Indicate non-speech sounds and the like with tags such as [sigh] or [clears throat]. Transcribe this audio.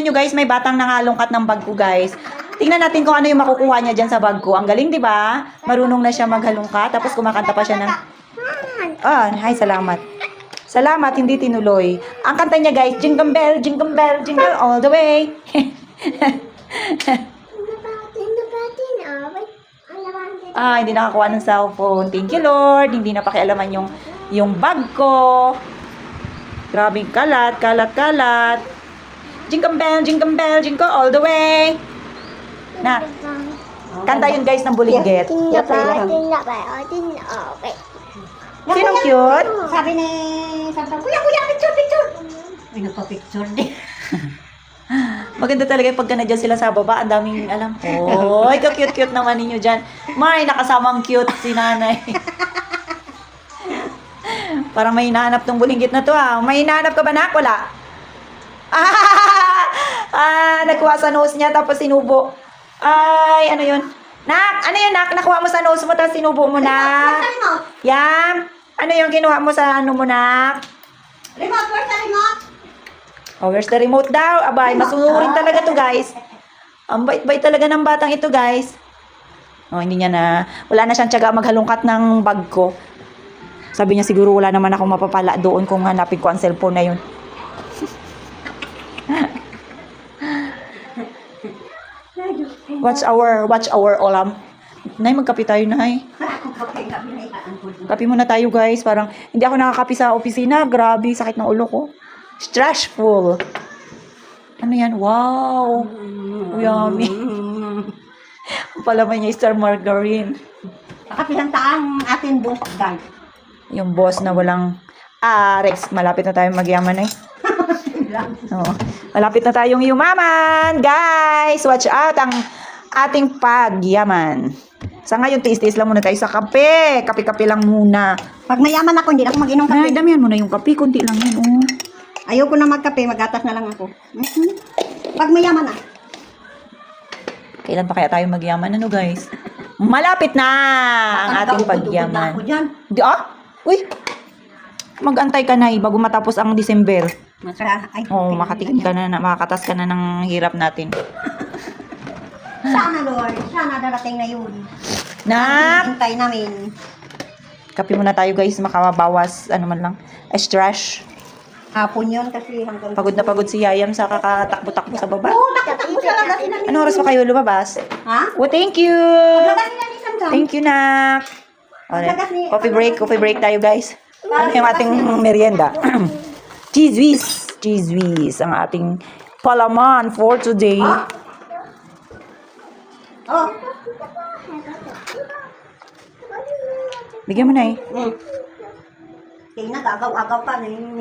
tingnan nyo guys, may batang nangalungkat ng bag ko guys. Tingnan natin kung ano yung makukuha niya dyan sa bag ko. Ang galing, di ba? Marunong na siya maghalungkat. Tapos kumakanta pa siya ng... Ah, hi, salamat. Salamat, hindi tinuloy. Ang kanta niya guys, Jingle Bell, Jingle Bell, Jingle all the way. [laughs] ah, hindi nakakuha ng cellphone. Thank you, Lord. Hindi na pakialaman yung, yung bag ko. Grabing kalat, kalat, kalat. Jingle Bell, Jingle Bell, Jingle all the way. Na, kanta yun guys ng bulinggit. Sinong cute? Sabi ni Santa, Kuya, kuya, picture, picture. Ay, nagpa-picture din. [laughs] Maganda talaga yung pagka nandiyan sila sa baba. Ang daming alam. Oy, ka-cute-cute naman ninyo dyan. May, nakasamang cute si nanay. [laughs] Parang may hinahanap tong bulinggit na to ah. May hinahanap ka ba nak? Wala. Ah, [laughs] nakuha sa nose niya tapos sinubo. Ay, ano yun? Nak, ano yun nak? Nakuha mo sa nose mo tapos sinubo mo na. Remote, Yam, ano yung kinuha mo sa ano mo nak? remote, where's the remote? Oh, where's the remote daw? Abay, masunurin talaga to guys. Ang bait-bait talaga ng batang ito guys. Oh, hindi niya na, wala na siyang tiyaga maghalungkat ng bag ko. Sabi niya siguro wala naman akong mapapala doon kung hanapin ko ang cellphone na yun. Watch our, watch our olam. Nay, magkape tayo, Nay. Kape muna tayo, guys. Parang, hindi ako nakakape sa opisina. Grabe, sakit ng ulo ko. Stressful. Ano yan? Wow! Yummy. [laughs] Ang Palaman niya, Star Margarine. Kape lang taang ating boss, guys. Yung boss na walang... Ah, Rex, malapit na tayo magyaman eh. [laughs] Oo. Malapit na tayong yumaman. Guys, watch out ang ating pagyaman. Sa ngayon, tiis-tiis lang muna tayo sa kape. Kape-kape lang muna. Pag mayaman ako, hindi na ako mag-inom kape. damihan mo na yung kape. Kunti lang yan, oh. Ayoko na magkape, magatas na lang ako. Mhm. Pag mayaman na. Kailan pa kaya tayo magyaman? Ano, guys? Malapit na ang ating pagyaman. Di, ah? Uy! Mag-antay ka na eh, bago matapos ang December. Masara, ay, oh, makatikim ka na, na, makakatas ka na ng hirap natin. Sana, Lord. Sana darating na yun. Nak! Hintay namin. Kape muna tayo guys, makabawas, ano man lang, stress. Hapon yun kasi hanggang... Pagod na pagod si Yayam sa kakatakbo-takbo sa baba. Oo, sa labas nila. Anong oras pa kayo lumabas? Ha? Oh, thank you! Labas nila ni Samsam. Thank you, Nak! Alright. Coffee break, coffee break tayo guys. Ano yung ating merienda? [clears throat] cheese whiz! Cheese whiz, ang ating palaman for today. Oh. Bigyan mo na eh. Mm. Kaya na, agaw-agaw pa na yun.